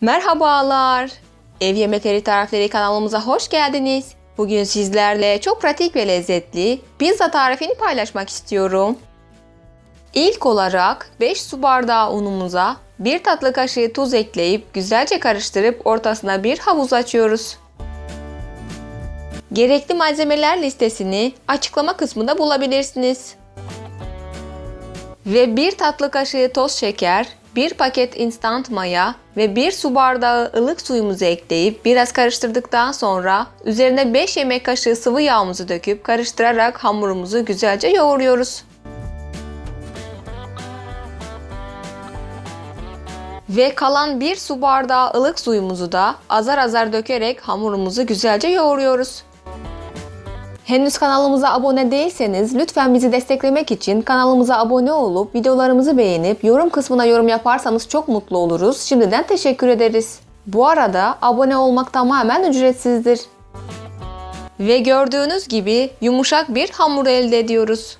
Merhabalar. Ev Yemekleri Tarifleri kanalımıza hoş geldiniz. Bugün sizlerle çok pratik ve lezzetli pizza tarifini paylaşmak istiyorum. İlk olarak 5 su bardağı unumuza 1 tatlı kaşığı tuz ekleyip güzelce karıştırıp ortasına bir havuz açıyoruz. Gerekli malzemeler listesini açıklama kısmında bulabilirsiniz. Ve 1 tatlı kaşığı toz şeker, 1 paket instant maya ve 1 su bardağı ılık suyumuzu ekleyip biraz karıştırdıktan sonra üzerine 5 yemek kaşığı sıvı yağımızı döküp karıştırarak hamurumuzu güzelce yoğuruyoruz. Ve kalan 1 su bardağı ılık suyumuzu da azar azar dökerek hamurumuzu güzelce yoğuruyoruz. Henüz kanalımıza abone değilseniz lütfen bizi desteklemek için kanalımıza abone olup videolarımızı beğenip yorum kısmına yorum yaparsanız çok mutlu oluruz. Şimdiden teşekkür ederiz. Bu arada abone olmak tamamen ücretsizdir. Ve gördüğünüz gibi yumuşak bir hamur elde ediyoruz.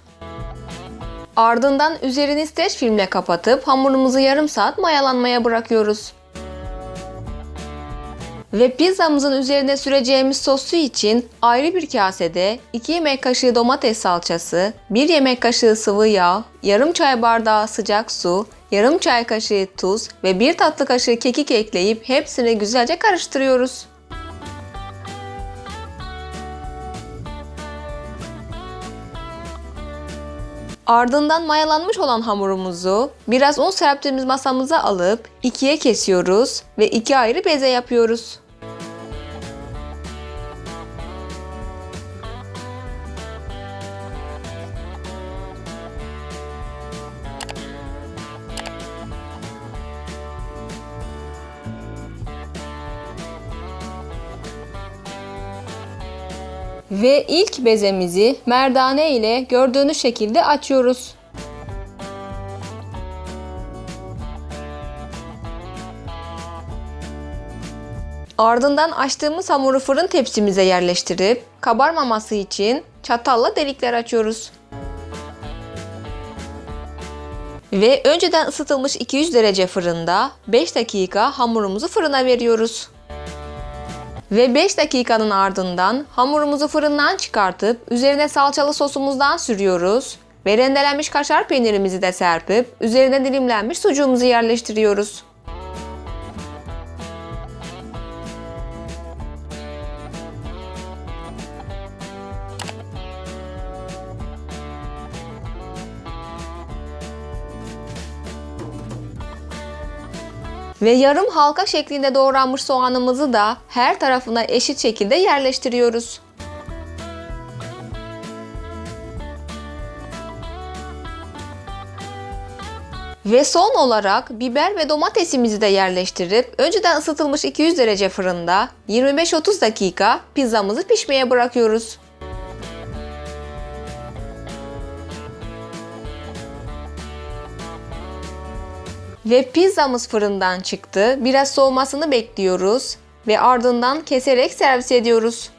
Ardından üzerini streç filmle kapatıp hamurumuzu yarım saat mayalanmaya bırakıyoruz. Ve pizzamızın üzerine süreceğimiz sosu için ayrı bir kasede 2 yemek kaşığı domates salçası, 1 yemek kaşığı sıvı yağ, yarım çay bardağı sıcak su, yarım çay kaşığı tuz ve 1 tatlı kaşığı kekik ekleyip hepsini güzelce karıştırıyoruz. Ardından mayalanmış olan hamurumuzu biraz un serptiğimiz masamıza alıp ikiye kesiyoruz ve iki ayrı beze yapıyoruz. Ve ilk bezemizi merdane ile gördüğünüz şekilde açıyoruz. Ardından açtığımız hamuru fırın tepsimize yerleştirip kabarmaması için çatalla delikler açıyoruz. Ve önceden ısıtılmış 200 derece fırında 5 dakika hamurumuzu fırına veriyoruz. Ve 5 dakikanın ardından hamurumuzu fırından çıkartıp üzerine salçalı sosumuzdan sürüyoruz. Ve rendelenmiş kaşar peynirimizi de serpip üzerine dilimlenmiş sucuğumuzu yerleştiriyoruz. Ve yarım halka şeklinde doğranmış soğanımızı da her tarafına eşit şekilde yerleştiriyoruz. Ve son olarak biber ve domatesimizi de yerleştirip önceden ısıtılmış 200 derece fırında 25-30 dakika pizzamızı pişmeye bırakıyoruz. Ve pizzamız fırından çıktı. Biraz soğumasını bekliyoruz ve ardından keserek servis ediyoruz.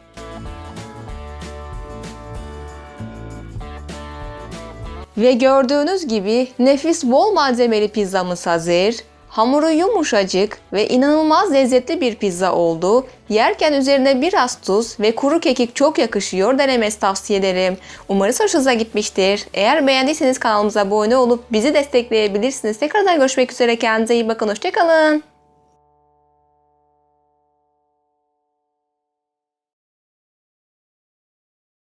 Ve gördüğünüz gibi nefis bol malzemeli pizzamız hazır. Hamuru yumuşacık ve inanılmaz lezzetli bir pizza oldu. Yerken üzerine biraz tuz ve kuru kekik çok yakışıyor denemesi tavsiye ederim. Umarız hoşunuza gitmiştir. Eğer beğendiyseniz kanalımıza abone olup bizi destekleyebilirsiniz. Tekrardan görüşmek üzere. Kendinize iyi bakın. Hoşçakalın.